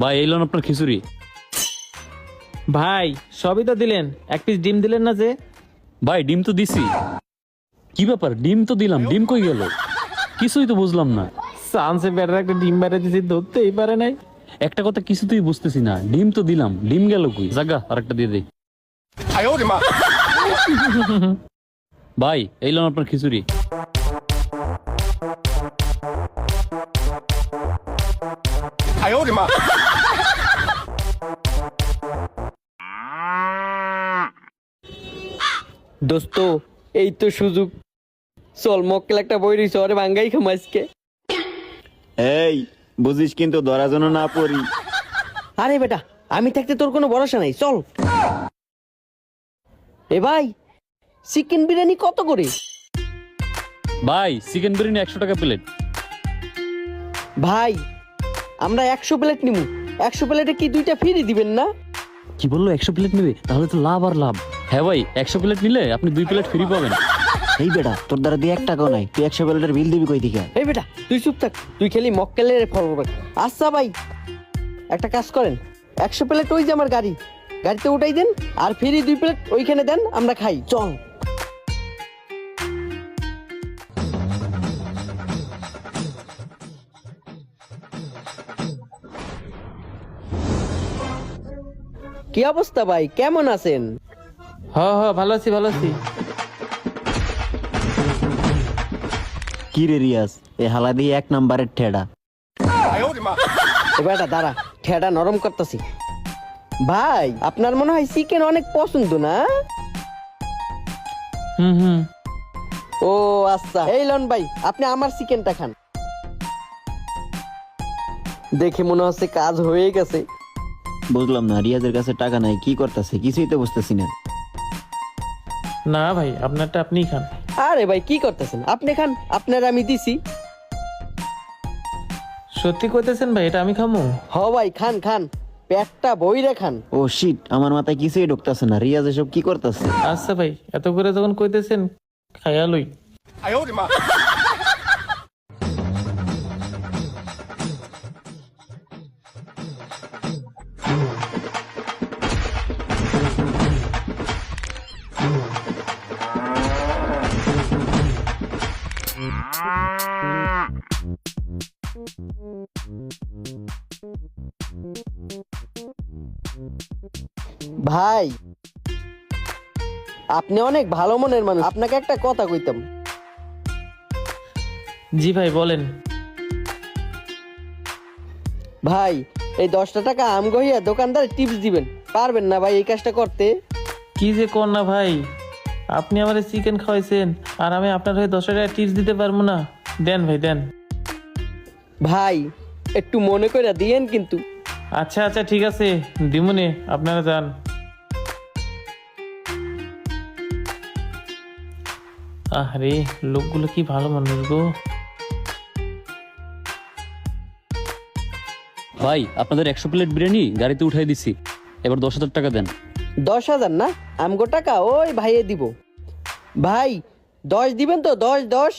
ভাই এই লোন আপনার খিচুড়ি। ভাই সবই তো দিলেন। এক পিস ডিম দিলেন না যে? ভাই ডিম তো দিছি। কি ব্যাপার? ডিম তো দিলাম ডিম কই গেল? কিছুই তো বুঝলাম না। চান্সে ব্যাটার একটা ডিম বেড়ে দিয়েছি ধরতেই পারে নাই। একটা কথা কিছুতেই বুঝতেছি না ডিম তো দিলাম ডিম গেল কই? জাগা আরেকটা দিয়ে দেই ভাই এই লোন আপনার খিচুড়ি। দোস্ত এই তো সুযোগ। চল মক্কেল একটা বই রইছে ওরে ভাঙ্গাই খাম আজকে। এই বুঝিস কিন্তু ধরা যেন না পড়ি। আরে বেটা আমি থাকতে তোর কোনো ভরসা নাই চল। এ ভাই চিকেন বিরিয়ানি কত করে? ভাই চিকেন বিরিয়ানি একশো টাকা প্লেট। ভাই আমরা একশো প্লেট নিমু। একশো প্লেটে কি দুইটা ফ্রি দিবেন না? কি বলল একশো প্লেট নেবে? তাহলে তো লাভ আর লাভ। হ্যাঁ ভাই একশো প্লেট নিলে আপনি দুই প্লেট ফ্রি পাবেন। এই বেটা তোর দ্বারা দিয়ে এক টাকাও নাই তুই একশো প্লেটের বিল দিবি কই দিকে? এই বেটা তুই চুপ থাক তুই খালি মক্কেলের ফলো আচ্ছা ভাই একটা কাজ করেন একশো প্লেট ওই যে আমার গাড়ি গাড়িতে উঠাই দেন আর ফ্রি দুই প্লেট ওইখানে দেন আমরা খাই চল। কি অবস্থা ভাই কেমন আছেন? হ হ ভালো আছি ভালো আছি। কি রে রিয়াজ? এ হালা দিয়ে এক নাম্বারের ঠেডা। এবার দাঁড়া ঠেডা নরম করতেছি। ভাই আপনার মনে হয় চিকেন অনেক পছন্দ না? হুম হুম। ও আচ্ছা। এই লন ভাই আপনি আমার চিকেনটা খান। দেখে মনে হচ্ছে কাজ হয়ে গেছে। বুঝলাম না রিয়াজের কাছে টাকা নাই কি করতেছে? কিছুই তো বুঝতেছি না। না ভাই আপনারটা আপনি খান। আরে ভাই কি করতেছেন? আপনি খান আপনার আমি দিছি। সত্যি কইতেছেন ভাই এটা আমি খামু? হ ভাই খান খান। পেটটা বইরে খান। ও শিট আমার মাথায় কিছুই ঢুকতেছে না। রিয়াজ এসব কি করতেছে? আচ্ছা ভাই এত করে যখন কইতেছেন খায়ালই ভাই আপনি অনেক ভালো মনের মানুষ। আপনাকে একটা কথা কইতাম। জি ভাই বলেন। ভাই এই দশটা টাকা আম গহিয়া দোকানদার টিপস দিবেন। পারবেন না ভাই এই কাজটা করতে? কি যে কর না ভাই? আপনি আমার চিকেন খাওয়াইছেন আর আমি আপনার হয়ে দশ টাকা টিপস দিতে পারব না। দেন ভাই দেন। ভাই একটু মনে করে দিয়েন কিন্তু। আচ্ছা আচ্ছা ঠিক আছে দিমুনে আপনারা যান। আরে লোকগুলো কি ভালো মানুষ গো। ভাই আপনাদের একশো প্লেট বিরিয়ানি গাড়িতে উঠাই দিছি। এবার দশ হাজার টাকা দেন। দশ হাজার না? আমগো টাকা ওই ভাইয়ে দিব। ভাই দশ দিবেন তো? দশ দশ?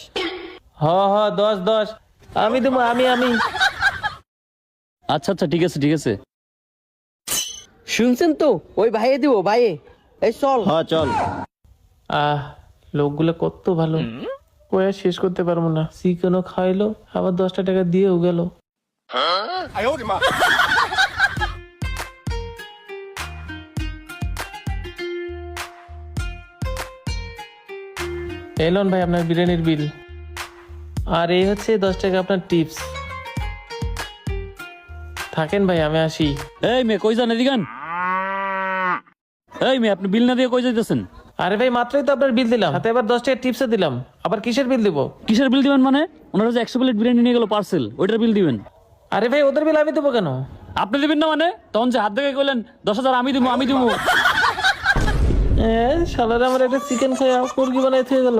হ হ দশ দশ। আমি দেবো আমি আমি। আচ্ছা আচ্ছা ঠিক আছে ঠিক আছে। শুনছেন তো? ওই ভাইয়ে দিব ভাইয়ে। এই চল। হ চল। আহ লোকগুলো কত ভালো। কয়ে শেষ করতে পারব না। চিকেনও খাইলো আবার দশটা টাকা দিয়েও গেল। এলন ভাই আপনার বিরিয়ানির বিল আর এই হচ্ছে দশ টাকা আপনার টিপস থাকেন ভাই আমি আসি। এই মেয়ে কই যান এদিকান এই মেয়ে আপনি বিল না দিয়ে কই যাইতেছেন? আরে ভাই মাত্রই তো আপনার বিল দিলাম। সাথে এবার দশ টাকা টিপসে দিলাম। আবার কিসের বিল দিব? কিসের বিল দিবেন মানে? ওনারা যে একশো প্লেট বিরিয়ানি নিয়ে গেল পার্সেল ওইটার বিল দিবেন। আরে ভাই ওদের বিল আমি দেবো কেন? আপনি দিবেন না মানে? তখন যে হাত দেখে কইলেন দশ হাজার আমি দিব আমি দিব এ শালারে আমার একটা চিকেন খাই মুরগি বানাই থেকে গেল।